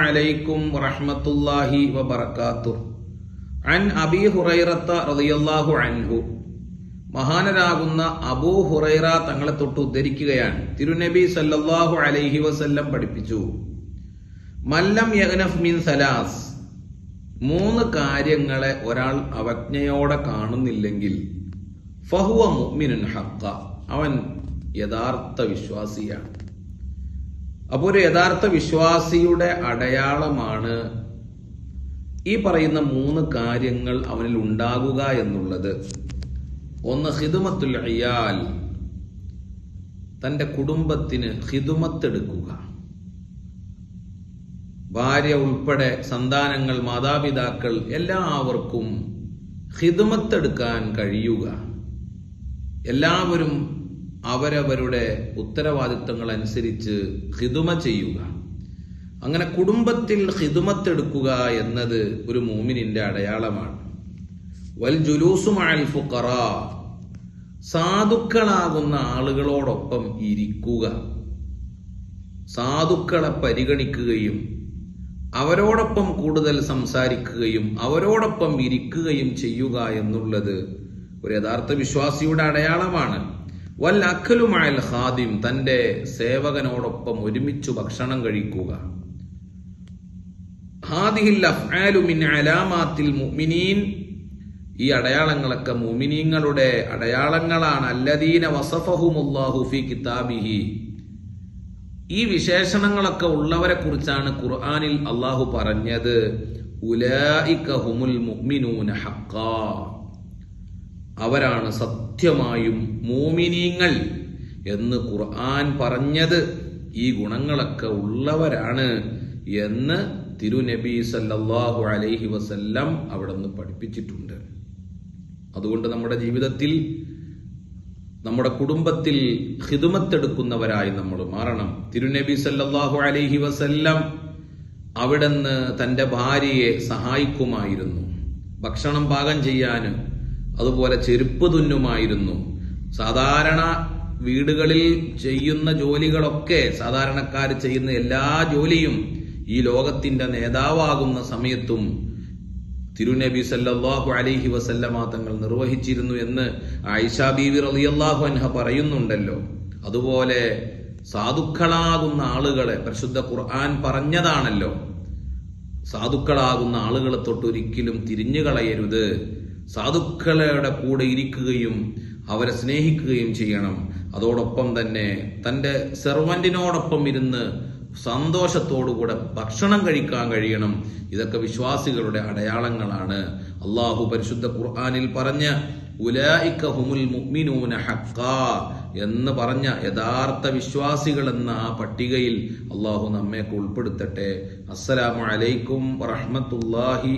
അലൈക്കും വറഹ്മത്തുള്ളാഹി വബർക്കാത്തു അൻ അബി ഹുറൈറത്ത റളിയല്ലാഹു അൻഹു. മഹാനരാകുന്ന അബൂ ഹുറൈറ തങ്ങളെ തൊട്ട് ഉദ്ധരിക്കുകയാണ്. തിരുനബി സല്ലല്ലാഹു അലൈഹി വസല്ലം പഠിപ്പിച്ചു. മല്ലം യഗ്നഫ് മിൻ സലാസ്. മൂന്ന് കാര്യങ്ങളെ ഒരാൾ അവജ്ഞയോടെ കാണുന്നില്ലെങ്കിൽ ഫഹുവ മുഅ്മിനുൻ ഹക്ക അവൻ യഥാർത്ഥ വിശ്വാസിയാണ്. അപ്പോൾ ഒരു യഥാർത്ഥ വിശ്വാസിയുടെ അടയാളമാണ് ഈ പറയുന്ന മൂന്ന് കാര്യങ്ങൾ അവനിൽ ഉണ്ടാകുക എന്നുള്ളത്. ഒന്ന് ഹിദുമത്തുൽ അയ്യാൽ തന്റെ കുടുംബത്തിന് ഹിദുമത്തെടുക്കുക ഭാര്യ ഉൾപ്പെടെ സന്താനങ്ങൾ മാതാപിതാക്കൾ എല്ലാവർക്കും ഹിദുമത്തെടുക്കാൻ കഴിയുക. എല്ലാവരും അവരവരുടെ ഉത്തരവാദിത്തങ്ങൾ അനുസരിച്ച് ഹിതുമ ചെയ്യുക. അങ്ങനെ കുടുംബത്തിൽ ഹിതുമത്തെടുക്കുക എന്നത് ഒരു മൂമിനിന്റെ അടയാളമാണ്. വൽ ജുലൂസുമാൽ സാധുക്കളാകുന്ന ആളുകളോടൊപ്പം ഇരിക്കുക. സാധുക്കളെ പരിഗണിക്കുകയും അവരോടൊപ്പം കൂടുതൽ സംസാരിക്കുകയും അവരോടൊപ്പം ഇരിക്കുകയും ചെയ്യുക എന്നുള്ളത് ഒരു യഥാർത്ഥ വിശ്വാസിയുടെ അടയാളമാണ്. വൽ അഖലുമായൽ ഖാദിം തന്റെ സേവകനോടൊപ്പം ഒരുമിച്ച് ഭക്ഷണം കഴിക്കുക. മിൻ അലാമാത്തിൽ മുഅ്മിനീൻ ഈ അടയാളങ്ങളൊക്കെ മുമിനീങ്ങളുടെ അടയാളങ്ങളാണ്. അല്ലദീന വസഫഹുമുല്ലാഹു ഫി കിതാബിഹി. ഈ വിശേഷണങ്ങളൊക്കെ ഉള്ളവരെ കുറിച്ചാണ് ഖുർആനിൽ അള്ളാഹു പറഞ്ഞത്. ഉലായിക ഹുമുൽ മുഅ്മിനൂന ഹഖാ അവരാണ് സത്യമായും മോമിനീങ്ങൾ എന്ന് ഖുർആൻ പറഞ്ഞത്. ഈ ഗുണങ്ങളൊക്കെ ഉള്ളവരാണ് എന്ന് തിരുനബി സല്ലാഹു അലൈഹി വസല്ലം അവിടെ നിന്ന് പഠിപ്പിച്ചിട്ടുണ്ട്. അതുകൊണ്ട് നമ്മുടെ ജീവിതത്തിൽ നമ്മുടെ കുടുംബത്തിൽ ഹിതുമത്തെടുക്കുന്നവരായി നമ്മൾ മാറണം. തിരുനബി സല്ലാഹു അലൈഹി വസല്ലം അവിടുന്ന് തന്റെ ഭാര്യയെ സഹായിക്കുമായിരുന്നു. ഭക്ഷണം പാകം ചെയ്യാനും അതുപോലെ ചെരുപ്പ് തുന്നുമായിരുന്നു. സാധാരണ വീടുകളിൽ ചെയ്യുന്ന ജോലികളൊക്കെ സാധാരണക്കാർ ചെയ്യുന്ന എല്ലാ ജോലിയും ഈ ലോകത്തിന്റെ നേതാവാകുന്ന സമയത്തും തിരുനബി സല്ലാഹു അലൈഹി വസല്ലമ തങ്ങൾ നിർവഹിച്ചിരുന്നു എന്ന് ആയിഷ ബീവി റളിയല്ലാഹു അൻഹ പറയുന്നുണ്ടല്ലോ. അതുപോലെ സാധുക്കളാകുന്ന ആളുകളെ പരിശുദ്ധ ഖുർആൻ പറഞ്ഞതാണല്ലോ. സാധുക്കളാകുന്ന ആളുകളെ തൊട്ടൊരിക്കലും തിരിഞ്ഞു കളയരുത് സാധുക്കളുടെ കൂടെ ഇരിക്കുകയും അവരെ സ്നേഹിക്കുകയും ചെയ്യണം. അതോടൊപ്പം തന്നെ തന്റെ സെർവന്റിനോടൊപ്പം ഇരുന്ന് സന്തോഷത്തോടുകൂടെ ഭക്ഷണം കഴിക്കാൻ കഴിയണം. ഇതൊക്കെ വിശ്വാസികളുടെ അടയാളങ്ങളാണ്. അള്ളാഹു പരിശുദ്ധ ഖുർആാനിൽ പറഞ്ഞ മുഅ്മിനൂന എന്ന് പറഞ്ഞ യഥാർത്ഥ വിശ്വാസികൾ എന്ന ആ പട്ടികയിൽ അള്ളാഹു നമ്മെ ഉൾപ്പെടുത്തട്ടെ. അസ്സലാമു അലൈക്കും വറഹ്മത്തുള്ളാഹി